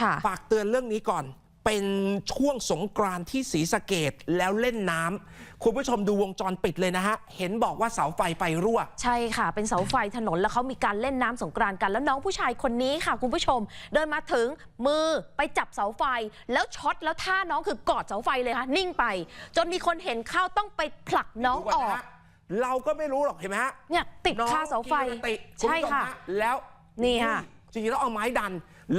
ค่ะฝากเตือนเรื่องนี้ก่อน เป็นช่วงสงกรานต์ที่ศรีสะเกดแล้วเล่นน้ำคุณผู้ชมดูวงจรปิดเลยนะฮะ เห็นบอกว่าเสาไฟไฟรั่ว ใช่ค่ะ เป็นเสาไฟถนนแล้วเขามีการเล่นน้ำสงกรานต์กันแล้วน้องผู้ชายคนนี้ค่ะ คุณผู้ชม เดินมาถึงมือไปจับเสาไฟ แล้วช็อตแล้วท่าน้องคือกอดเสาไฟเลยค่ะนิ่งไป จนมีคนเห็นเข้าต้องไปผลักน้องดูอก่อกนะฮะเราก็ไม่รู้หรอกเห็นไหมฮะเนี่ยติดน้องคาเสาไฟกีรติณใช่ผู้มค่ะฮแล้วนี่ค่ะ จริงๆแล้วเอาไม้ดัน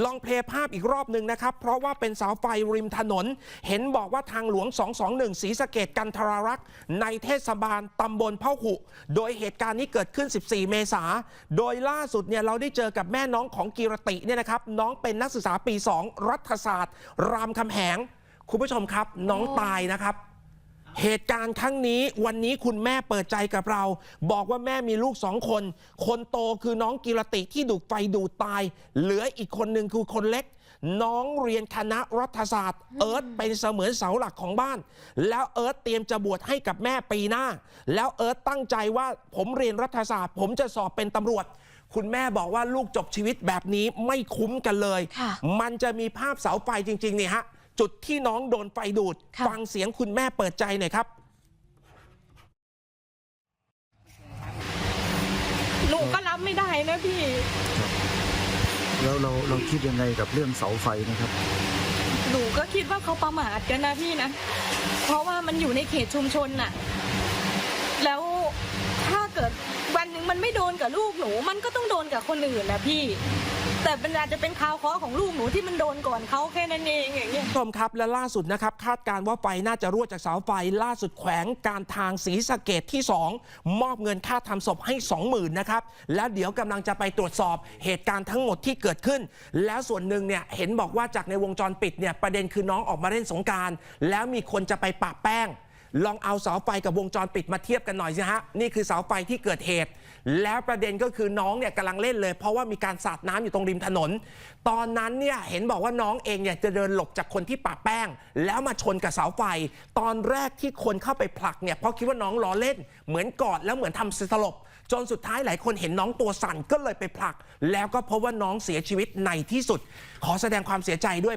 ลองเพลย์ภาพอีกรอบหนึ่งนะครับ เพราะว่าเป็นเสาไฟริมถนน เห็นบอกว่าทางหลวง 221 ศรีสะเกดกันทรารักษ์ ในเทศบาลตำบลเพ่าหุ โดยเหตุการณ์นี้เกิดขึ้น 14 เมษา โดยล่าสุดเนี่ยเราได้เจอกับแม่น้องของกีรติเนี่ยนะครับ น้องเป็นนักศึกษาปี 2 รัฐศาสตร์ รามคำแหง คุณผู้ชมครับ น้องตายนะครับ เหตุการณ์ครั้งนี้วันนี้คุณแม่เปิดใจกับเรา บอกว่าแม่มีลูกสองคน คนโตคือน้องกิรติที่ถูกไฟดูดตาย เหลืออีกคนหนึ่งคือคนเล็ก น้องเรียนคณะรัฐศาสตร์ เอิร์ธเป็นเสมือนเสาหลักของบ้าน แล้วเอิร์ธเตรียมจะบวชให้กับแม่ปีหน้า แล้วเอิร์ธตั้งใจว่าผมเรียนรัฐศาสตร์ ผมจะสอบเป็นตำรวจคุณแม่บอกว่าลูกจบชีวิตแบบนี้ไม่คุ้มกันเลยค่ะมันจะมีภาพเสาไฟจริง ๆ นี่ฮะ จุดที่น้องโดนไฟดูด ค่ะ ฟังเสียงคุณแม่เปิดใจหน่อยครับ หนูก็รับไม่ได้นะพี่ แล้วเราเราคิดยังไงกับเรื่องเสาไฟนะครับ หนูก็คิดว่าเขาประมาทกันนะพี่นะ เพราะว่ามันอยู่ในเขตชุมชนน่ะ แล้วถ้าเกิดวันหนึ่งมันไม่โดนกับลูกหนู มันก็ต้องโดนกับคนอื่นนะพี่ แต่มันอาจจะเป็นข่าวเคราะห์ของลูกหนูที่มันโดนก่อนเขาแค่นั้นเองอย่างเงี้ย ผู้ชมครับและล่าสุดนะครับคาดการณ์ว่าไฟน่าจะรั่วจากเสาไฟ ล่าสุดแขวงการทางศรีสะเกดที่ 2 มอบเงินค่าทำศพให้ 20,000นะครับแล้วเดี๋ยวกำลังจะไปตรวจสอบเหตุการณ์ทั้งหมดที่เกิดขึ้น แล้วส่วนหนึ่งเนี่ยเห็นบอกว่าจากในวงจรปิดเนี่ยประเด็นคือน้องออกมาเล่นสงกรารแล้วมีคนจะไปปะแป้ง ลองเอาเสาไฟกับวงจรปิดมาเทียบกันหน่อยสิฮะ นี่คือเสาไฟที่เกิดเหตุ แล้วประเด็นก็คือน้องเนี่ยกำลังเล่นเลย เพราะว่ามีการสาดน้ำอยู่ตรงริมถนน ตอนนั้นเนี่ยเห็นบอกว่าน้องเองเนี่ยจะเดินหลบจากคนที่ปะแป้ง แล้วมาชนกับเสาไฟ ตอนแรกที่คนเข้าไปผลักเนี่ยเพราะคิดว่าน้องล้อเล่น เหมือนกอดแล้วเหมือนทำสลบจนสุดท้ายหลายคนเห็นน้องตัวสั่นก็เลยไปผลัก แล้วก็พบว่าน้องเสียชีวิตในที่สุด ขอแสดงความเสียใจด้วย